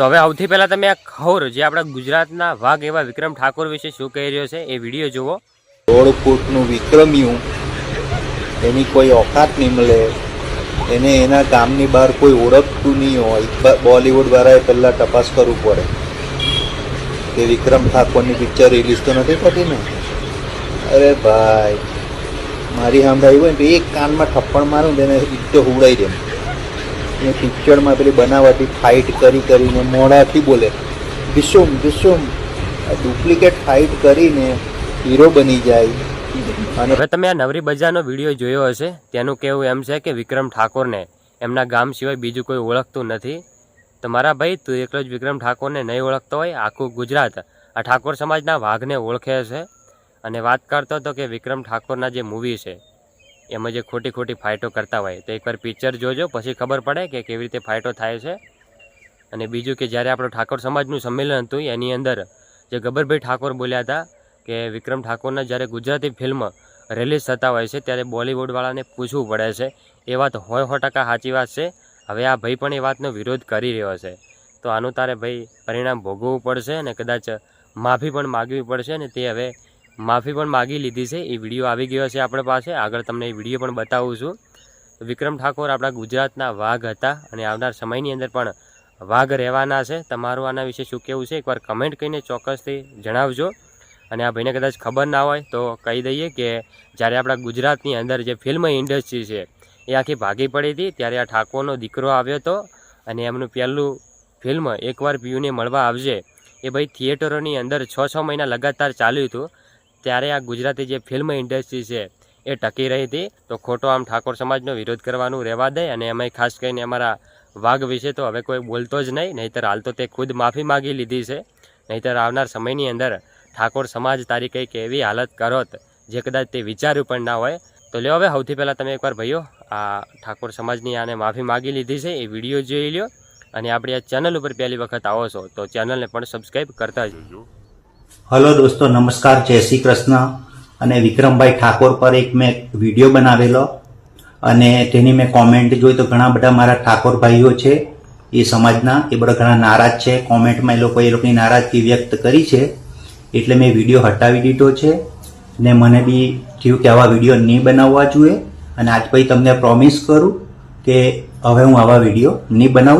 તો હવે સૌથી પહેલાં તમે આ ખોર જે આપણા ગુજરાતના વાઘ એવા વિક્રમ ઠાકોર વિશે શું કહી રહ્યો છે, એ વીડિયો જુઓ. દોઢ ફૂટનું વિક્રમ્યું, એની કોઈ ઓકાત નહીં મળે. એને એના ગામની બહાર કોઈ ઓળખતું નહીં હોય. બ- બોલિવૂડવાળાએ પહેલાં તપાસ કરવું પડે. કે વિક્રમ ઠાકોરની પિક્ચર રિલીઝ તો નથી થતી ને? અરે ભાઈ, મારી સાંભળાવી હોય ને એક કાનમાં થપ્પડ મારું તેને ઈટો હુડાઈ દે. એ પિક્ચરમાં પેલી બનાવવાથી ફાઇટ કરી કરીને મોઢાથી બોલે. વિશુમ વિશુમ ડુપ્લિકેટ ફાઇટ કરીને હીરો બની જાય. અને હવે તમે આ નવરી બજારનો વીડિયો જોયો હશે. તેનું કહેવું એમ છે કે વિક્રમ ઠાકોરને એમના ગામ સિવાય બીજું કોઈ ઓળખતું નથી. તો મારા ભાઈ, તું એકલો જ વિક્રમ ઠાકોરને નહીં ઓળખતો હોય, આખું ગુજરાત આ ઠાકોર સમાજના વાઘને ઓળખે છે. અને વાત કરતો હતો કે વિક્રમ ઠાકોરના જે મૂવી છે એમાં જે ખોટી ખોટી ફાઇટો કરતા હોય, તો એકવાર પિક્ચર જોજો, પછી ખબર પડે કે કેવી રીતે ફાઇટો થાય છે. અને બીજું કે જ્યારે આપણો ઠાકોર સમાજનું સંમેલન હતું, એની અંદર જે ગબ્બરભાઈ ઠાકોર બોલ્યા હતા કે વિક્રમ ઠાકોરના જ્યારે ગુજરાતી ફિલ્મ રિલીઝ થતા હોય છે, ત્યારે બોલિવૂડવાળાને પૂછવું પડે છે, એ વાત હોય સો ટકા સાચી વાત છે? હવે આ ભાઈ પણ એ વાતનો વિરોધ કરી રહ્યો છે. તો આનું તારે ભાઈ પરિણામ ભોગવવું પડશે અને કદાચ માફી પણ માગવી પડશે ને તે હવે માફી પણ માગી લીધી છે. એ વીડિયો આવી ગયો છે આપણી પાસે. આગળ તમને એ વીડિયો પણ બતાવું છું. વિક્રમ ઠાકોર આપણા ગુજરાતના વાઘ હતા અને આવનાર સમયની અંદર પણ વાઘ રહેવાના છે. તમારું આના વિશે શું કહેવું છે? એકવાર કમેન્ટ કરીને ચોક્કસથી જણાવજો. અને આ ભાઈને કદાચ ખબર ના હોય તો કહી દઈએ કે જ્યારે આપણા ગુજરાતની અંદર જે ફિલ્મ ઇન્ડસ્ટ્રી છે, એ આખી ભાગી પડી હતી, ત્યારે આ ઠાકોરનો દીકરો આવ્યો હતો અને એમનું પહેલું ફિલ્મ એકવાર પીયુને મળવા આવજે. એ ભાઈ થિયેટરોની અંદર છ છ મહિના લગાતાર ચાલ્યું હતું. ત્યારે આ ગુજરાતી જે ફિલ્મ ઇન્ડસ્ટ્રી છે, એ ટકી રહી હતી. તો ખોટો આમ ઠાકોર સમાજનો વિરોધ કરવાનું રહેવા દે અને એમાંય ખાસ કરીને અમારા વાઘ વિશે તો હવે કોઈ બોલતો જ નહીં. નહીંતર હાલ તો તે ખુદ માફી માગી લીધી છે. નહીંતર આવનાર સમયની અંદર ઠાકોર સમાજ તારી કંઈક એવી હાલત કરોત જે કદાચ તે વિચાર્યું પણ ના હોય. તો લ્યો હવે, સૌથી પહેલાં તમે એકવાર ભાઈઓ, આ ઠાકોર સમાજની આને માફી માગી લીધી છે. એ વીડિયો જોઈ લ્યો અને આપણી આ ચેનલ ઉપર પહેલી વખત આવો છો તો ચેનલને પણ સબસ્ક્રાઈબ કરતા જજો હલો દોસ્તો, નમસ્કાર, જય શ્રી કૃષ્ણ. અને વિક્રમભાઈ ઠાકોર પર એક મેં વીડિયો બનાવેલો. અને તેની મેં કોમેન્ટ જોઈ તો ઘણા બધા મારા ઠાકોર ભાઈઓ છે, એ સમાજના, એ બધા ઘણા નારાજ છે. કોમેન્ટમાં એ લોકો એ લોકોની નારાજગી વ્યક્ત કરી છે. એટલે મેં વીડિયો હટાવી દીધો છે. ને મને બી થયું કે આવા વીડિયો નહીં બનાવવા જોઈએ. અને આજ પછી તમને પ્રોમિસ કરું કે હવે હું આવા વીડિયો નહીં બનાવું.